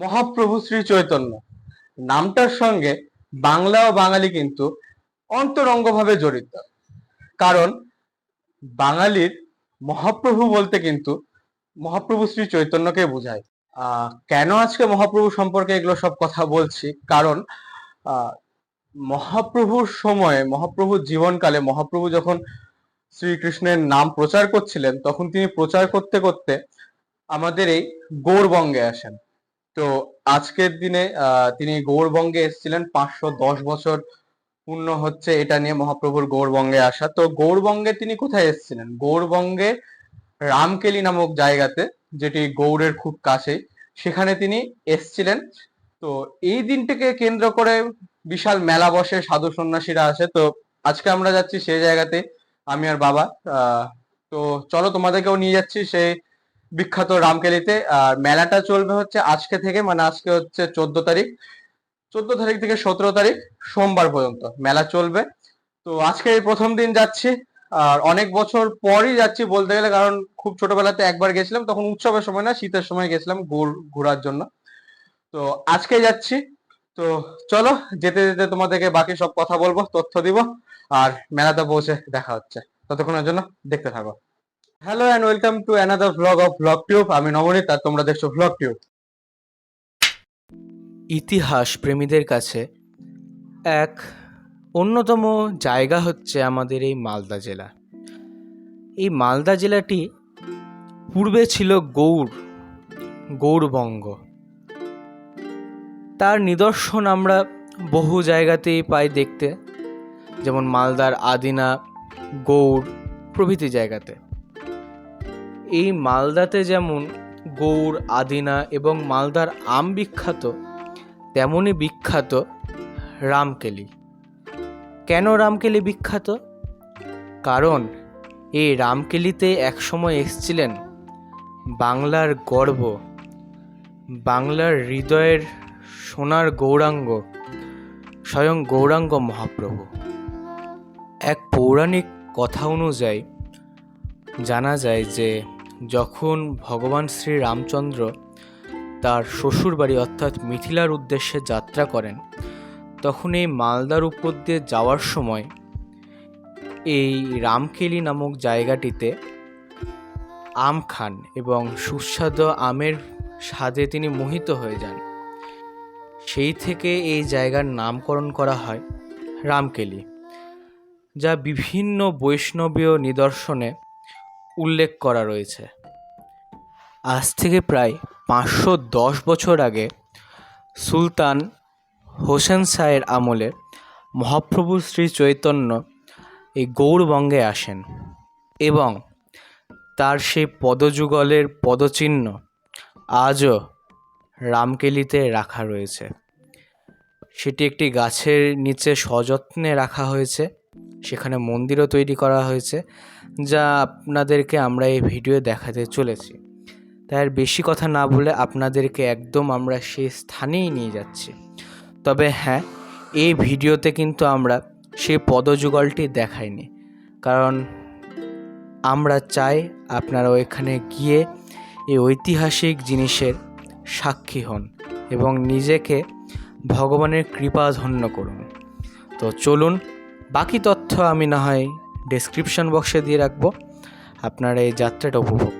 মহাপ্রভু শ্রী চৈতন্য। নামটার সঙ্গে বাংলা ও বাঙালি কিন্তু অন্তরঙ্গভাবে জড়িত। কারণ বাঙালির মহাপ্রভু বলতে কিন্তু মহাপ্রভু শ্রী চৈতন্যকে বোঝায়। কেন আজকে মহাপ্রভু সম্পর্কে এগুলো সব কথা বলছি? কারণ মহাপ্রভুর সময়ে, মহাপ্রভুর জীবনকালে মহাপ্রভু যখন শ্রীকৃষ্ণের নাম প্রচার করছিলেন, তখন তিনি প্রচার করতে করতে আমাদের এই গৌরবঙ্গে আসেন। তো আজকের দিনে তিনি গৌরবঙ্গে এসেছিলেন। পাঁচশো দশ বছর পূর্ণ হচ্ছে এটা নিয়ে মহাপ্রভুর গৌরবঙ্গে আসা। তো গৌরবঙ্গে তিনি কোথায় এসেছিলেন? গৌরবঙ্গে রামকেলি নামক জায়গাতে, যেটি গৌড়ের খুব কাছে সেখানে তিনি এসেছিলেন। তো এই দিনটিকে কেন্দ্র করে বিশাল মেলা বসে সাধু সন্ন্যাসীরা আসে। তো আজকে আমরা যাচ্ছি সেই জায়গাতে, আমি আর বাবা। তো চলো তোমাদেরকেও নিয়ে যাচ্ছি সেই বিখ্যাত রামকেলিতে, আর মেলাটা চলবে হচ্ছে আজকে থেকে মানে আজকে হচ্ছে চোদ্দ তারিখ। চোদ্দ তারিখ থেকে সতেরো তারিখ সোমবার পর্যন্ত মেলা চলবে। তো আজকে এই প্রথম দিন যাচ্ছি, আর অনেক বছর পরই যাচ্ছি বলতে গেলে, কারণ খুব ছোটবেলাতে একবার গেছিলাম, তখন উৎসবের সময় না, শীতের সময় গেছিলাম ঘুর ঘোরার জন্য। তো আজকে যাচ্ছি। তো চলো, যেতে যেতে তোমাদেরকে বাকি সব কথা বলব, তথ্য দিব, আর মেলাতে পৌঁছে দেখা হচ্ছে। ততক্ষণের জন্য দেখতে থাকো। Hello and welcome to another vlog of vlog tube আমি নবনীত আর তোমরা দেখছ ভ্লগ টিউব ইতিহাস প্রেমীদের কাছে এক অন্যতম জায়গা হচ্ছে আমাদের এই মালদা জেলা। এই মালদা জেলাটি পূর্বে ছিল গৌড়, গৌড়বঙ্গ। তার নিদর্শন আমরা বহু জায়গাতেই পাই দেখতে, যেমন মালদার আদিনা, গৌড় প্রভৃতি জায়গাতে। এই মালদাতে যেমন গৌড়, আদিনা এবং মালদার আম বিখ্যাত তেমনই বিখ্যাত রামকেলি। কেন রামকেলি বিখ্যাত? কারণ এই রামকেলিতে একসময় এসছিলেন বাংলার গর্ব, বাংলার হৃদয়ের সোনার গৌরাঙ্গ, স্বয়ং গৌরাঙ্গ মহাপ্রভু। এক পৌরাণিক কথা অনুযায়ী জানা যায় যে যখন ভগবান শ্রী রামচন্দ্র তার শ্বশুরবাড়ি অর্থাৎ মিথিলার উদ্দেশ্যে যাত্রা করেন, তখন এই মালদার উপর দিয়ে যাওয়ার সময় এই রামকেলি নামক জায়গাটিতে আম খান এবং সুস্বাদু আমের স্বাদে তিনি মোহিত হয়ে যান। সেই থেকে এই জায়গার নামকরণ করা হয় রামকেলি, যা বিভিন্ন বৈষ্ণবীয় নিদর্শনে উল্লেখ করা রয়েছে। আজ থেকে প্রায় পাঁচশো দশ বছর আগে সুলতান হোসেন শাহের আমলে মহাপ্রভু শ্রী চৈতন্য এই গৌড়বঙ্গে আসেন এবং তার সেই পদযুগলের পদচিহ্ন আজও রামকেলিতে রাখা রয়েছে। সেটি একটি গাছের নিচে সযত্নে রাখা হয়েছে। সেখানে মন্দিরও তৈরি করা হয়েছে, যা আপনাদেরকে আমরা এই ভিডিও দেখাতে চলেছি। তাই আর বেশি কথা না বলে আপনাদেরকে একদম আমরা সেই স্থানেই নিয়ে যাচ্ছি। তবে হ্যাঁ এই ভিডিওতে কিন্তু আমরা সেই পদযুগলটি দেখাইনি। কারণ আমরা চাই আপনারা ওইখানে গিয়ে এই ঐতিহাসিক জিনিসের সাক্ষী হন এবং নিজেকে ভগবানের কৃপা ধন্য করুন। তো চলুন বাকি তথ্য আমি না হয় ডেসক্রিপশন বক্সে দিয়ে রাখব। আপনারা এই যাত্রাটা উপভোগ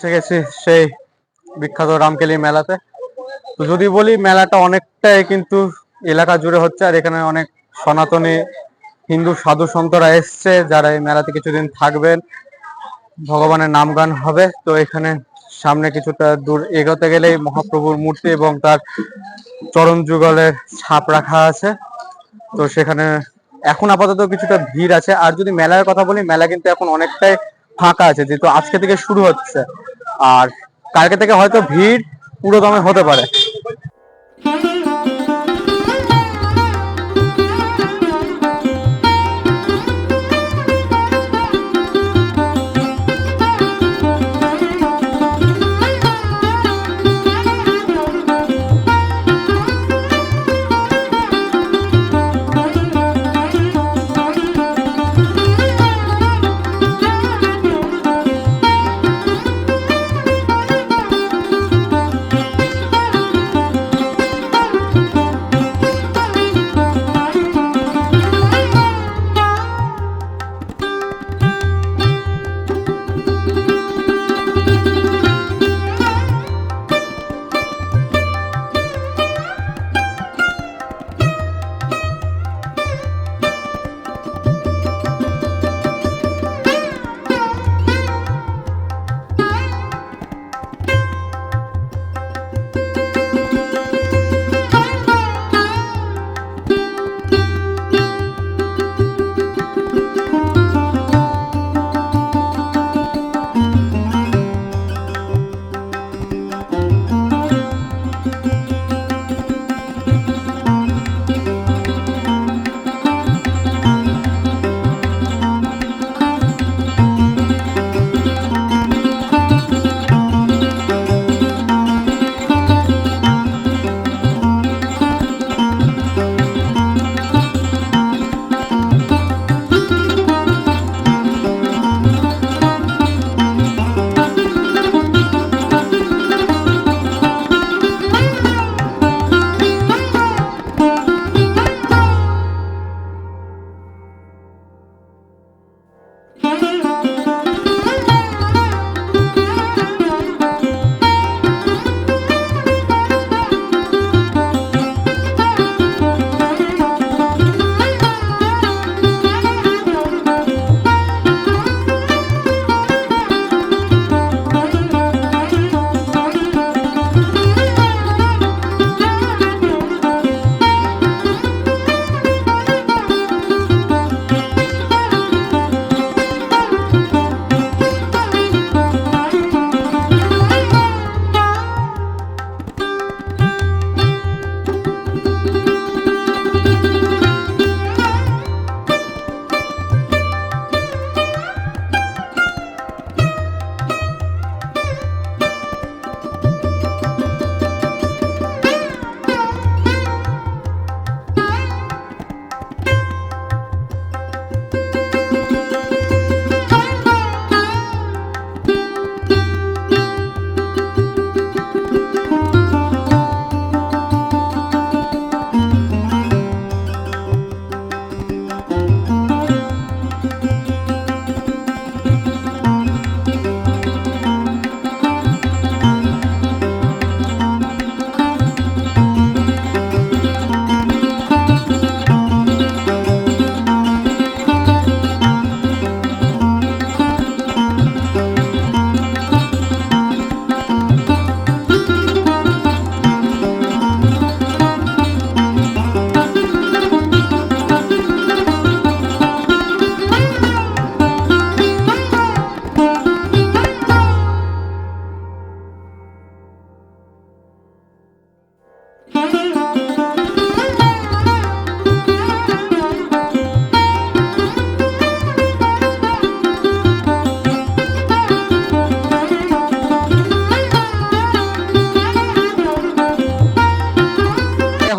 পৌঁছে গেছি সেই বিখ্যাত রামকেলি মেলাতে। তো যদি বলি মেলাটা অনেকটাই কিন্তু এলাকা জুড়ে হচ্ছে, আর এখানে অনেক সনাতনী, হিন্দু, সাধু সন্তরা এসছে যারা এই মেলাতে কিছুদিন থাকবেন। ভগবানের নাম গান হবে। তো এখানে সামনে কিছুটা দূর এগোতে গেলেই মহাপ্রভুর মূর্তি এবং তার চরণ যুগলের ছাপ রাখা আছে। তো সেখানে এখন আপাতত কিছুটা ভিড় আছে। আর যদি মেলার কথা বলি, মেলা কিন্তু এখন অনেকটাই ফাঁকা আছে, যেহেতু আজকে থেকে শুরু হচ্ছে। আর কালকে থেকে হয়তো ভিড় পুরো দমে হতে পারে।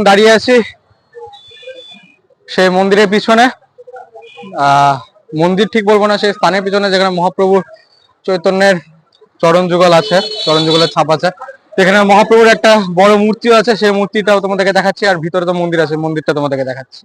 এখন দাঁড়িয়ে আছি সেই মন্দিরের পিছনে। মন্দির ঠিক বলব না, সেই স্থানের পিছনে যেখানে মহাপ্রভুর চৈতন্যের চরণ যুগল আছে, চরণ যুগলের ছাপ আছে। সেখানে মহাপ্রভুর একটা বড় মূর্তিও আছে, সেই মূর্তিটাও তোমাদেরকে দেখাচ্ছি, আর ভিতরে তো মন্দির আছে, মন্দিরটা তোমাদেরকে দেখাচ্ছি।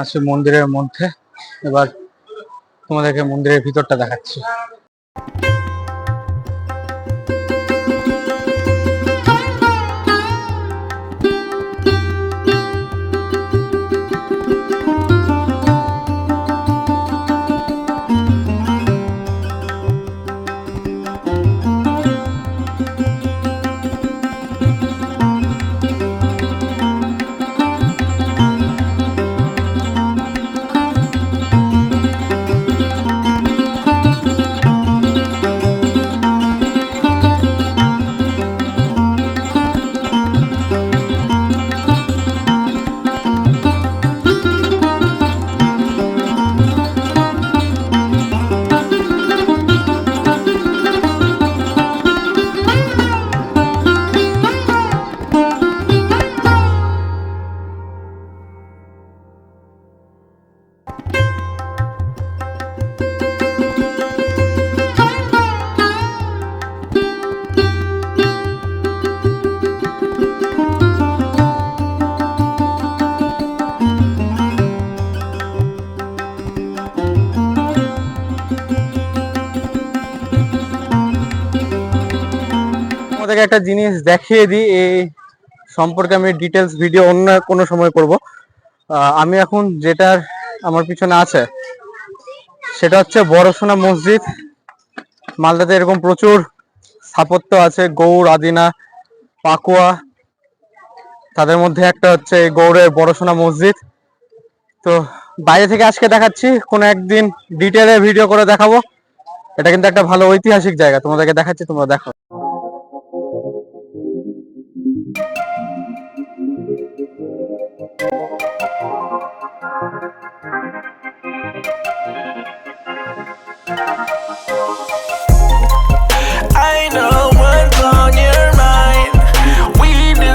আছি মন্দিরের মধ্যে। এবার তোমাদেরকে মন্দিরের ভিতরটা দেখাচ্ছি। তোমাদেরকে একটা জিনিস দেখিয়ে দিই, এই সম্পর্কে আমি ডিটেলস ভিডিও অন্য কোনো সময় করব। আমি এখন যেটার আমার পিছনে আছে, সেটা হচ্ছে বড়সোনা মসজিদ। মালদাতে এরকম প্রচুর স্থাপত্য আছে, গৌড়, আদিনা, পাকুয়া। তাদের মধ্যে একটা হচ্ছে গৌড়ের বড়সোনা মসজিদ। তো বাইরে থেকে আজকে দেখাচ্ছি, কোনো একদিন ডিটেলে ভিডিও করে দেখাবো। এটা কিন্তু একটা ভালো ঐতিহাসিক জায়গা, তোমাদেরকে দেখাচ্ছি, তোমরা দেখো।